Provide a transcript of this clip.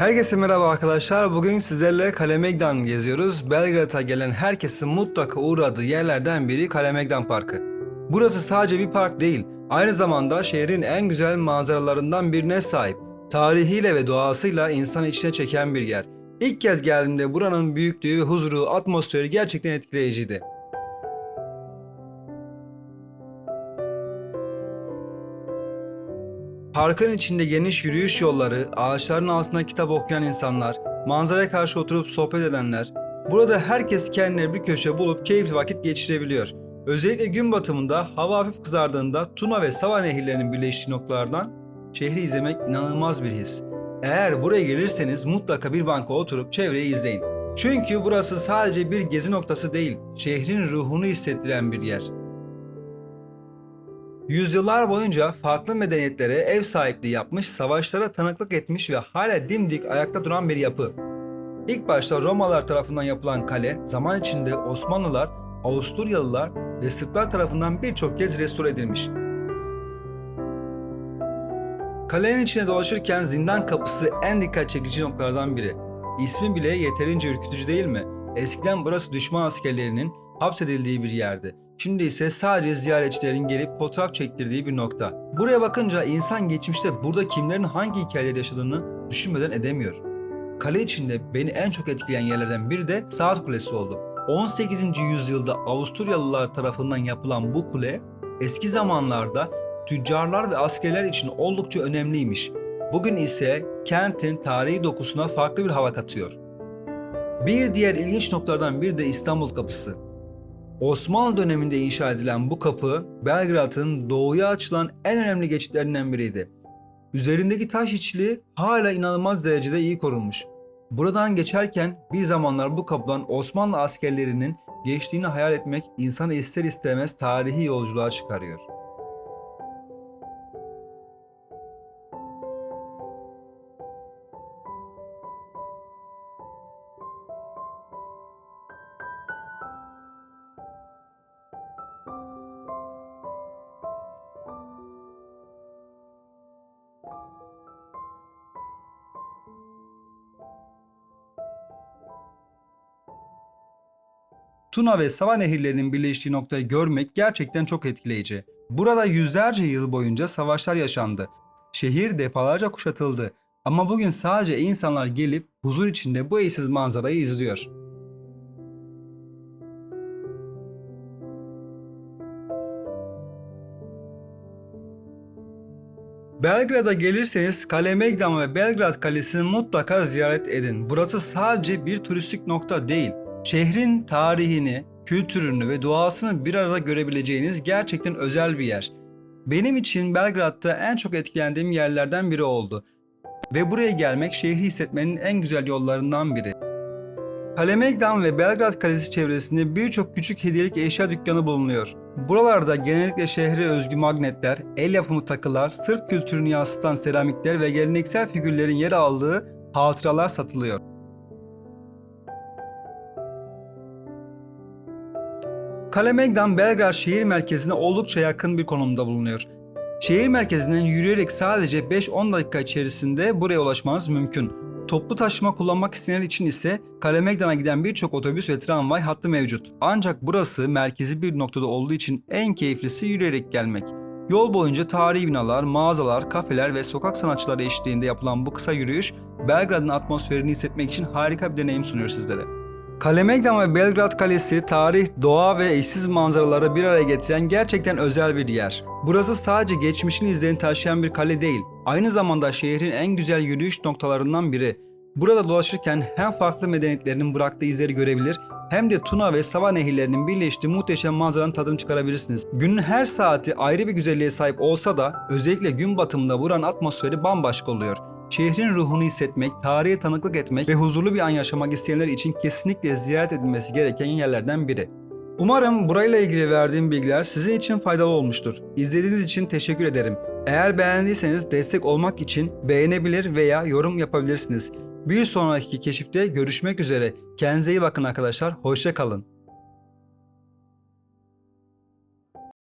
Herkese merhaba arkadaşlar. Bugün sizlerle Kalemegdan geziyoruz. Belgrad'a gelen herkesin mutlaka uğradığı yerlerden biri Kalemegdan Parkı. Burası sadece bir park değil, aynı zamanda şehrin en güzel manzaralarından birine sahip. Tarihiyle ve doğasıyla insanı içine çeken bir yer. İlk kez geldiğimde buranın büyüklüğü ve huzuru, atmosferi gerçekten etkileyiciydi. Parkın içinde geniş yürüyüş yolları, ağaçların altında kitap okuyan insanlar, manzaraya karşı oturup sohbet edenler, burada herkes kendine bir köşe bulup keyifli vakit geçirebiliyor. Özellikle gün batımında hava hafif kızardığında Tuna ve Sava nehirlerinin birleştiği noktalardan şehri izlemek inanılmaz bir his. Eğer buraya gelirseniz mutlaka bir banka oturup çevreyi izleyin. Çünkü burası sadece bir gezi noktası değil, şehrin ruhunu hissettiren bir yer. Yüzyıllar boyunca farklı medeniyetlere ev sahipliği yapmış, savaşlara tanıklık etmiş ve hala dimdik ayakta duran bir yapı. İlk başta Romalılar tarafından yapılan kale, zaman içinde Osmanlılar, Avusturyalılar ve Sırplar tarafından birçok kez restore edilmiş. Kalenin içine dolaşırken zindan kapısı en dikkat çekici noktalardan biri. İsmi bile yeterince ürkütücü değil mi? Eskiden burası düşman askerlerinin hapsedildiği bir yerdi. Şimdi ise sadece ziyaretçilerin gelip fotoğraf çektirdiği bir nokta. Buraya bakınca insan geçmişte burada kimlerin hangi hikayeler yaşadığını düşünmeden edemiyor. Kale içinde beni en çok etkileyen yerlerden biri de Saat Kulesi oldu. 18. yüzyılda Avusturyalılar tarafından yapılan bu kule eski zamanlarda tüccarlar ve askerler için oldukça önemliymiş. Bugün ise kentin tarihi dokusuna farklı bir hava katıyor. Bir diğer ilginç noktalardan biri de İstanbul Kapısı. Osmanlı döneminde inşa edilen bu kapı Belgrad'ın doğuya açılan en önemli geçitlerinden biriydi. Üzerindeki taş içliği hala inanılmaz derecede iyi korunmuş. Buradan geçerken bir zamanlar bu kapıdan Osmanlı askerlerinin geçtiğini hayal etmek insanı ister istemez tarihi yolculuğa çıkarıyor. Tuna ve Sava nehirlerinin birleştiği noktayı görmek gerçekten çok etkileyici. Burada yüzlerce yıl boyunca savaşlar yaşandı. Şehir defalarca kuşatıldı. Ama bugün sadece insanlar gelip huzur içinde bu eşsiz manzarayı izliyor. Belgrad'a gelirseniz Kale Megdan ve Belgrad Kalesi'ni mutlaka ziyaret edin. Burası sadece bir turistik nokta değil. Şehrin tarihini, kültürünü ve doğasını bir arada görebileceğiniz gerçekten özel bir yer. Benim için Belgrad'da en çok etkilendiğim yerlerden biri oldu. Ve buraya gelmek şehri hissetmenin en güzel yollarından biri. Kalemegdan ve Belgrad Kalesi çevresinde birçok küçük hediyelik eşya dükkanı bulunuyor. Buralarda genellikle şehre özgü magnetler, el yapımı takılar, Sırp kültürünü yansıtan seramikler ve geleneksel figürlerin yer aldığı hatıralar satılıyor. Kalemegdan Belgrad şehir merkezine oldukça yakın bir konumda bulunuyor. Şehir merkezinden yürüyerek sadece 5-10 dakika içerisinde buraya ulaşmanız mümkün. Toplu taşıma kullanmak isteyenler için ise Kalemegdan'a giden birçok otobüs ve tramvay hattı mevcut. Ancak burası merkezi bir noktada olduğu için en keyiflisi yürüyerek gelmek. Yol boyunca tarihi binalar, mağazalar, kafeler ve sokak sanatçıları eşliğinde yapılan bu kısa yürüyüş Belgrad'ın atmosferini hissetmek için harika bir deneyim sunuyor sizlere. Kalemegdan ve Belgrad Kalesi tarih, doğa ve eşsiz manzaraları bir araya getiren gerçekten özel bir yer. Burası sadece geçmişin izlerini taşıyan bir kale değil, aynı zamanda şehrin en güzel yürüyüş noktalarından biri. Burada dolaşırken hem farklı medeniyetlerin bıraktığı izleri görebilir hem de Tuna ve Sava nehirlerinin birleştiği muhteşem manzaranın tadını çıkarabilirsiniz. Günün her saati ayrı bir güzelliğe sahip olsa da özellikle gün batımında buranın atmosferi bambaşka oluyor. Şehrin ruhunu hissetmek, tarihe tanıklık etmek ve huzurlu bir an yaşamak isteyenler için kesinlikle ziyaret edilmesi gereken yerlerden biri. Umarım burayla ilgili verdiğim bilgiler sizin için faydalı olmuştur. İzlediğiniz için teşekkür ederim. Eğer beğendiyseniz destek olmak için beğenebilir veya yorum yapabilirsiniz. Bir sonraki keşifte görüşmek üzere. Kendinize iyi bakın arkadaşlar. Hoşça kalın.